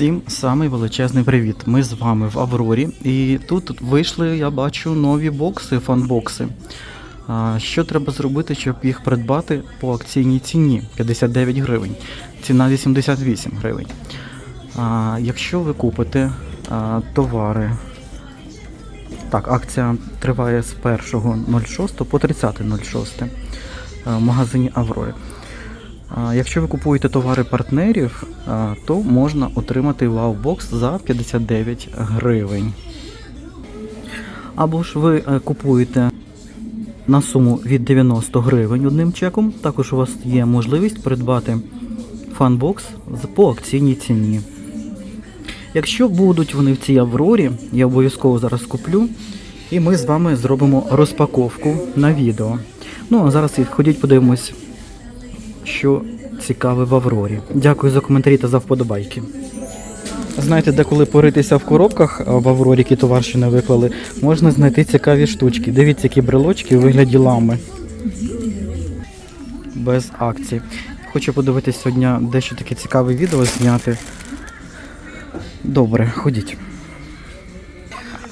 Всім самий величезний привіт. Ми з вами в Аврорі. І тут вийшли, я бачу, нові бокси, фанбокси. Що треба зробити, щоб їх придбати по акційній ціні 59 гривень. Ціна 88 гривень. Якщо ви купите товари. Так, акція триває з 1.06 по 30.06 в магазині Аврори. Якщо ви купуєте товари партнерів, то можна отримати вау-бокс за 59 гривень. Або ж ви е, купуєте на суму від 90 гривень одним чеком. Також у вас є можливість придбати фанбокс по акційній ціні. Якщо будуть вони в цій Аврорі, я обов'язково зараз куплю. І ми з вами зробимо розпаковку на відео. Ну а зараз ходіть подивимось що цікаве в Аврорі. Дякую за коментарі та за вподобайки. Знаєте, деколи поритися в коробках в Аврорі, які товар не виклали, можна знайти цікаві штучки. Дивіться, які брелочки у вигляді лами. Без акцій. Хочу подивитись сьогодні дещо таке цікаве відео зняти. Добре, ходіть.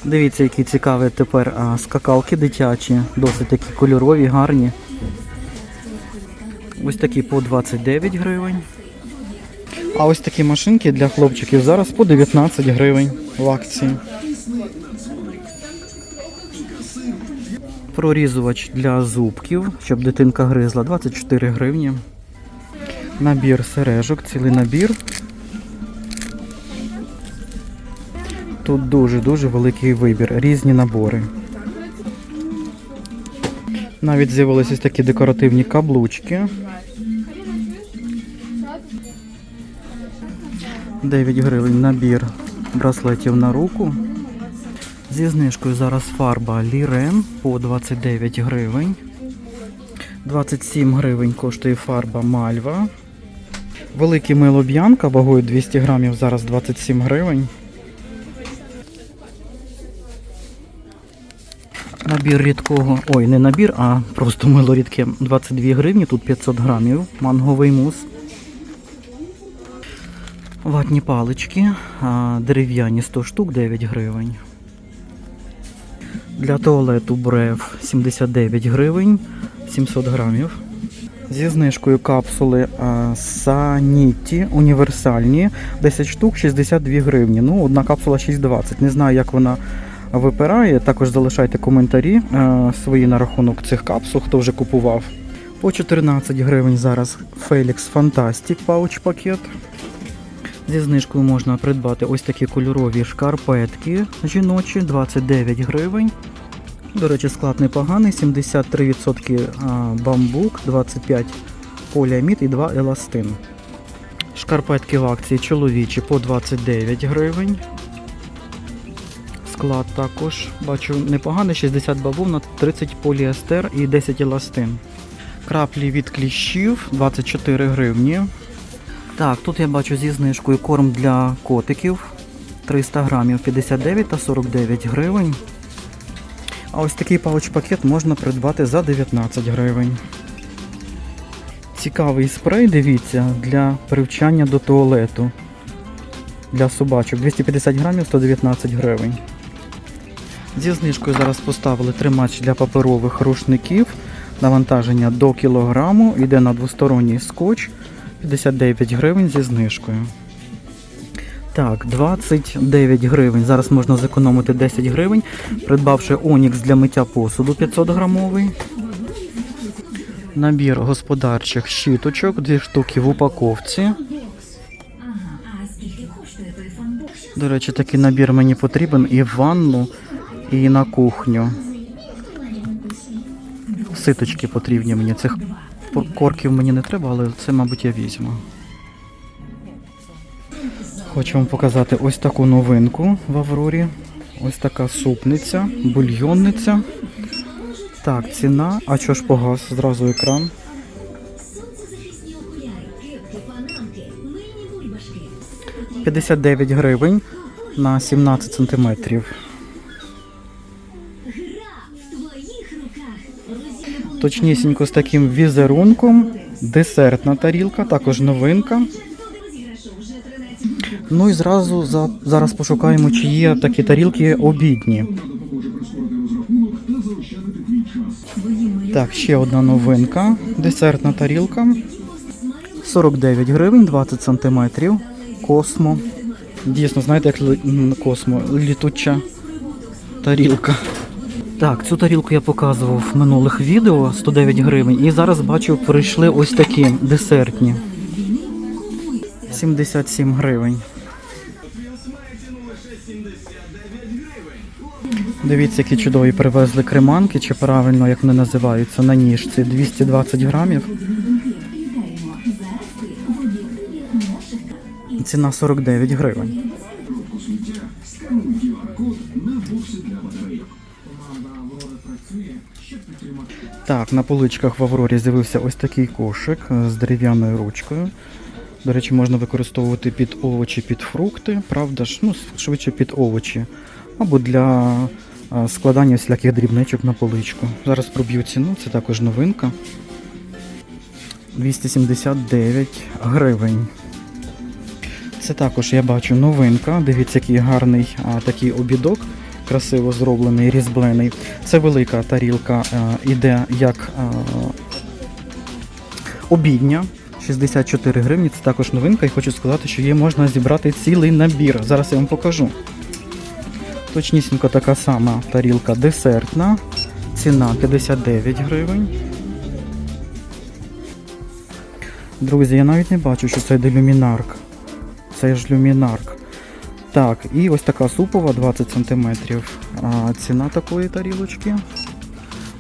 Дивіться, які цікаві тепер а, скакалки дитячі, досить такі кольорові, гарні. Ось такі по 29 гривень. А ось такі машинки для хлопчиків зараз по 19 гривень в акції. Прорізувач для зубків, щоб дитинка гризла 24 гривні. Набір сережок, цілий набір. Тут дуже-дуже великий вибір, різні набори. Навіть з'явилися такі декоративні каблучки. 9 гривень набір браслетів на руку. Зі знижкою зараз фарба Лірен по 29 гривень. 27 гривень коштує фарба Мальва. Великий милоб'янка вагою 200 грамів зараз 27 гривень. Набір рідкого, ой, не набір, а просто мило рідке 22 гривні, тут 500 грамів, манговий мус. Ватні палички, дерев'яні 100 штук 9 гривень. Для туалету брев 79 гривень, 700 грамів. Зі знижкою капсули Саніті універсальні 10 штук 62 гривні. Ну, одна капсула 6,20. Не знаю, як вона випирає. Також залишайте коментарі е, свої на рахунок цих капсул, хто вже купував. По 14 гривень зараз Felix Fantastic пауч пакет. Зі знижкою можна придбати ось такі кольорові шкарпетки жіночі 29 гривень. До речі, склад непоганий, 73% бамбук, 25 поліамід і 2 еластин. Шкарпетки в акції чоловічі по 29 гривень. Склад також бачу непоганий, 60 бавовна, 30 поліестер і 10 еластин. Краплі від кліщів 24 гривні. Так, тут я бачу зі знижкою корм для котиків 300 грамів 59 та 49 гривень. А ось такий пауч-пакет можна придбати за 19 гривень. Цікавий спрей, дивіться, для привчання до туалету. Для собачок 250 грамів 119 гривень. Зі знижкою зараз поставили тримач для паперових рушників. Навантаження до кілограму. Йде на двосторонній скотч. 59 гривень зі знижкою. Так, 29 гривень. Зараз можна зекономити 10 гривень, придбавши Онікс для миття посуду 500 грамовий. Набір господарчих щіточок, дві штуки в упаковці. До речі, такий набір мені потрібен і в ванну, і на кухню. Ситочки потрібні мені. Цих корків мені не треба, але це, мабуть, я візьму. Хочу вам показати ось таку новинку в Аврорі. Ось така супниця, бульйонниця. Так, ціна. А що ж погас? Зразу екран. – 59 гривень на 17 сантиметрів. Точнісінько з таким візерунком. Десертна тарілка, також новинка. Ну і зразу за, зараз пошукаємо, чи є такі тарілки обідні. Так, ще одна новинка. Десертна тарілка. 49 гривень, 20 сантиметрів. Космо. Дійсно, знаєте, як космо, літуча тарілка. Так, цю тарілку я показував в минулих відео 109 гривень. І зараз бачу, прийшли ось такі десертні. 77 гривень. Дивіться, які чудові привезли креманки, чи правильно, як вони називаються, на ніжці. 220 грамів. Ціна 49 гривень. Так, на поличках в Аврорі з'явився ось такий кошик е, з дерев'яною ручкою. До речі, можна використовувати під овочі, під фрукти, правда ж, ну, швидше під овочі. Або для е, складання всіляких дрібничок на поличку. Зараз проб'ю ціну, це також новинка. 279 гривень. Це також я бачу новинка. Дивіться, який гарний а, такий обідок, красиво зроблений, різьблений. Це велика тарілка, а, іде як обідня. 64 гривні, це також новинка, і хочу сказати, що її можна зібрати цілий набір. Зараз я вам покажу. Точнісінько така сама тарілка десертна. Ціна 59 гривень. Друзі, я навіть не бачу, що це йде люмінарк. Це ж люмінарк. Так, і ось така супова 20 см. А ціна такої тарілочки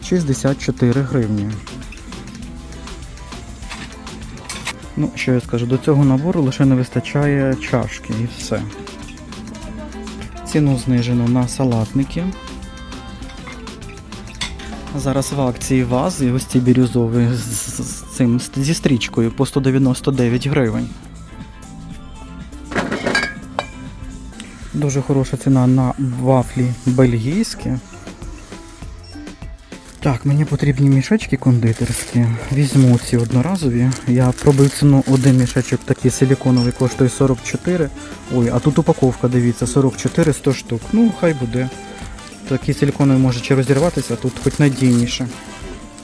64 гривні. Ну, що я скажу, до цього набору лише не вистачає чашки і все. Ціну знижено на салатники. Зараз в акції вази, ось ці бірюзові з, з, з цим зі стрічкою по 199 гривень. Дуже хороша ціна на вафлі бельгійські. Так, мені потрібні мішечки кондитерські. Візьму ці одноразові. Я пробив ціну один мішечок такий силіконовий коштує 44. Ой, а тут упаковка, дивіться, 44 100 штук. Ну, хай буде. Такий силіконовий може чи розірватися, а тут хоч надійніше.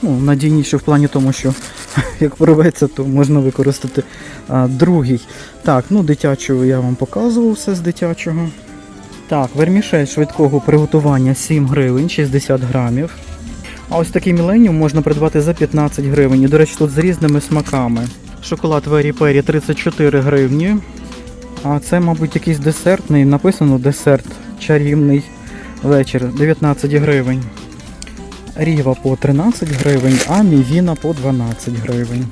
Ну, надійніше в плані тому, що як порветься, то можна використати а, другий. Так, ну дитячого я вам показував все з дитячого. Так, вермішель швидкого приготування 7 гривень, 60 грамів. А ось такий міленіум можна придбати за 15 гривень. І, до речі, тут з різними смаками. Шоколад Вері Пері 34 гривні. А це, мабуть, якийсь десертний. Написано десерт чарівний вечір 19 гривень. Ріва по 13 гривень, а мівіна по 12 гривень.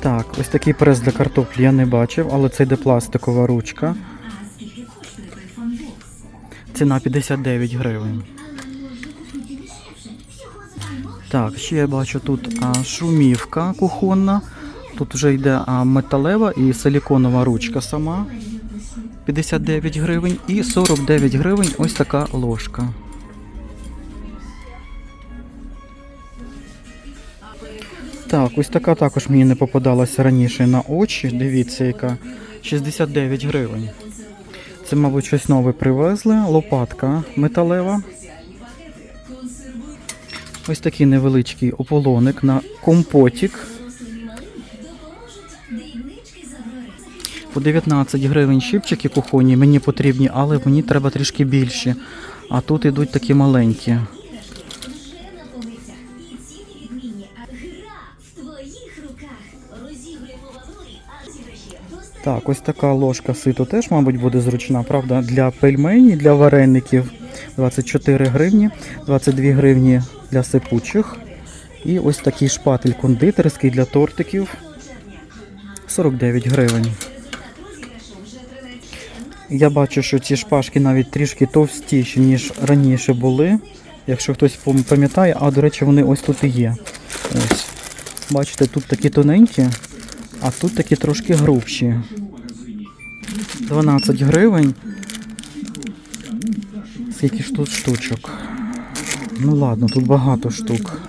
Так, ось такий прес для картоплі я не бачив, але це йде пластикова ручка. Ціна 59 гривень. Так, ще я бачу тут а, шумівка кухонна. Тут вже йде а, металева і силіконова ручка сама. 59 гривень і 49 гривень ось така ложка. Так, ось така також мені не попадалася раніше на очі. Дивіться, яка 69 гривень. Це, мабуть, щось нове привезли. Лопатка металева. Ось такий невеличкий ополоник на компотік. По 19 гривень щипчики кухонні мені потрібні, але мені треба трішки більші. А тут ідуть такі маленькі. Так, ось така ложка ситу теж, мабуть, буде зручна, правда, для пельмені, для вареників 24 гривні, 22 гривні для сипучих. І ось такий шпатель кондитерський для тортиків 49 гривень. Я бачу, що ці шпажки навіть трішки товстіші, ніж раніше були. Якщо хтось пам- пам'ятає, а до речі, вони ось тут і є. Ось. Бачите, тут такі тоненькі, а тут такі трошки грубші. 12 гривень. Скільки ж тут штучок? Ну ладно, тут багато штук.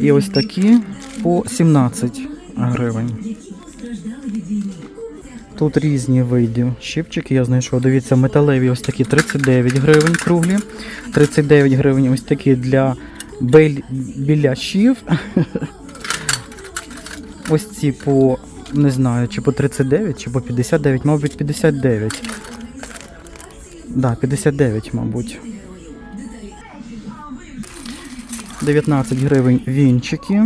І ось такі по 17 гривень. Тут різні види щипчики, я знайшов. Дивіться, металеві ось такі 39 гривень круглі. 39 гривень ось такі для бель... Ось ці по, не знаю, чи по 39, чи по 59, мабуть, 59. Да, 59, мабуть. 19 гривень вінчики.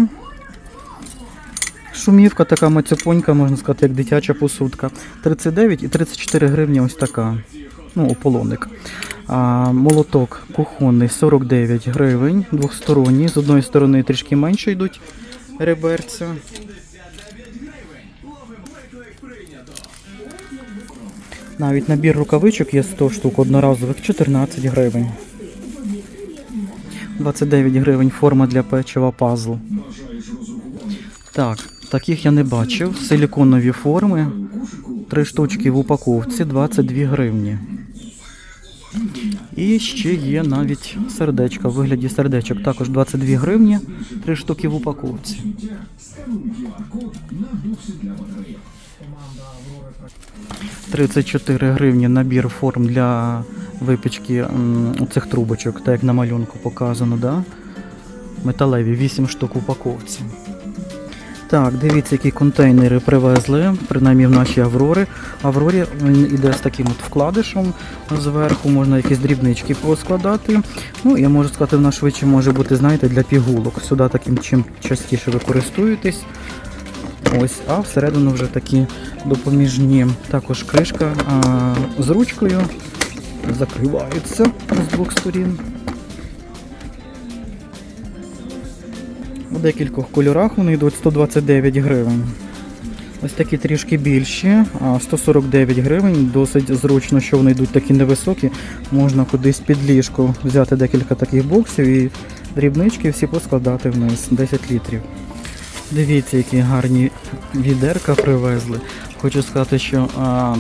Шумівка така мацюпонька, можна сказати, як дитяча посудка. 39 і 34 гривні ось така. Ну, ополоник. А, молоток кухонний 49 гривень, двохсторонній. З одної сторони трішки менше йдуть реберця. Навіть набір рукавичок є 100 штук одноразових 14 гривень. 29 гривень форма для печива пазл. Так, таких я не бачив. Силіконові форми. Три штучки в упаковці 22 гривні. І ще є навіть сердечка в вигляді сердечок. Також 22 гривні, три штуки в упаковці. Тридцять чотири гривні набір форм для випічки цих трубочок, так як на малюнку показано, да? Металеві, 8 штук упаковці. Так, дивіться, які контейнери привезли, принаймні в наші Аврори. Аврорі він іде з таким от вкладишем. Зверху можна якісь дрібнички поскладати. Ну, я можу сказати, вона швидше може бути, знаєте, для пігулок. Сюди таким чим частіше ви користуєтесь. Ось, а всередину вже такі допоміжні. Також кришка а, з ручкою. Закривається з двох сторін. У декількох кольорах вони йдуть 129 гривень. Ось такі трішки більші, а 149 гривень. Досить зручно, що вони йдуть такі невисокі. Можна кудись під ліжко взяти декілька таких боксів і дрібнички всі поскладати вниз 10 літрів. Дивіться, які гарні відерка привезли. Хочу сказати, що а,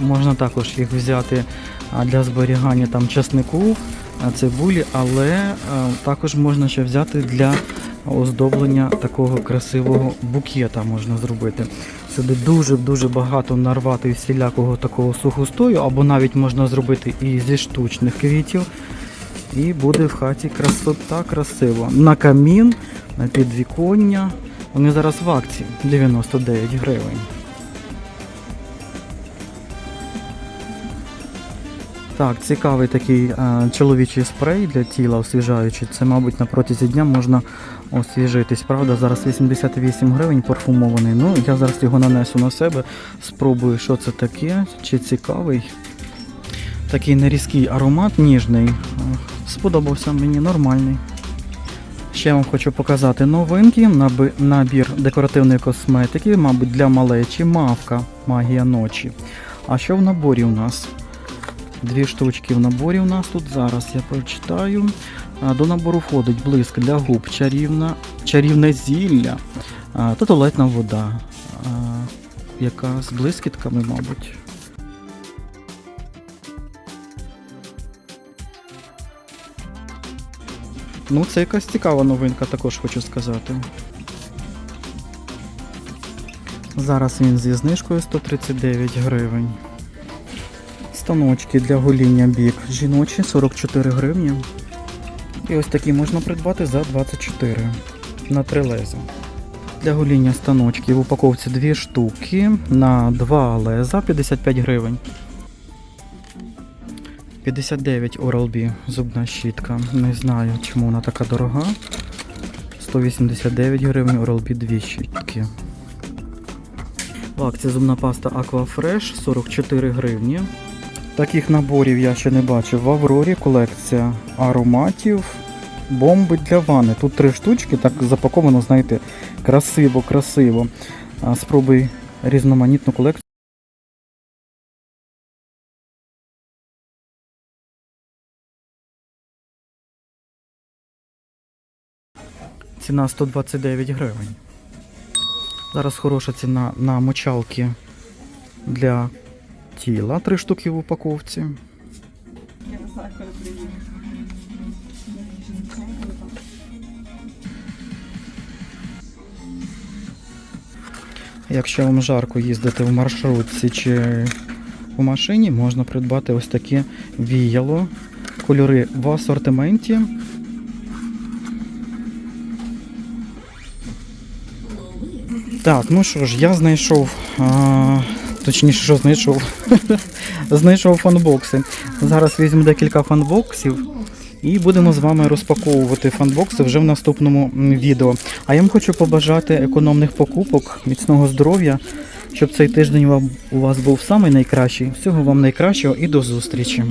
можна також їх взяти для зберігання там часнику, цибулі, але а, також можна ще взяти для оздоблення такого красивого букета можна зробити. Сюди дуже-дуже багато нарвати всілякого такого сухостою, або навіть можна зробити і зі штучних квітів. І буде в хаті красота красиво. На камін, на підвіконня. Вони зараз в акції 99 гривень. Так, цікавий такий е, чоловічий спрей для тіла освіжаючий. Це, мабуть, на протязі дня можна освіжитись. Правда, зараз 88 гривень парфумований. Ну, я зараз його нанесу на себе, спробую, що це таке, чи цікавий. Такий нерізкий аромат, ніжний. Сподобався мені нормальний. Ще вам хочу показати новинки. Набір декоративної косметики, мабуть, для малечі, мавка, магія ночі. А що в наборі у нас? Дві штучки в наборі у нас тут зараз я прочитаю. До набору входить блиск для губ, чарівна, чарівне зілля та туалетна вода, яка з блискітками, мабуть. Ну, це якась цікава новинка, також хочу сказати. Зараз він зі знижкою 139 гривень. Станочки для гоління бік жіночі 44 гривні. І ось такі можна придбати за 24 на три леза. Для гоління станочки в упаковці 2 штуки на 2 леза 55 гривень. 59 Oral-B зубна щітка. Не знаю, чому вона така дорога. 189 гривень Oral-B 2 щітки. В акції зубна паста Aquafresh 44 гривні. Таких наборів я ще не бачив. В Аврорі колекція ароматів, бомби для ванни. Тут три штучки, так запаковано, знаєте, красиво, красиво. Спробуй різноманітну колекцію. Ціна 129 гривень. Зараз хороша ціна на мочалки для тіла. Три штуки в упаковці. Якщо вам жарко їздити в маршрутці чи в машині, можна придбати ось таке віяло. Кольори в асортименті. Так, ну що ж, я знайшов. А, точніше, що знайшов? знайшов фанбокси. Зараз візьму декілька фанбоксів і будемо з вами розпаковувати фанбокси вже в наступному відео. А я вам хочу побажати економних покупок, міцного здоров'я, щоб цей тиждень у вас був самий найкращий. Всього вам найкращого і до зустрічі.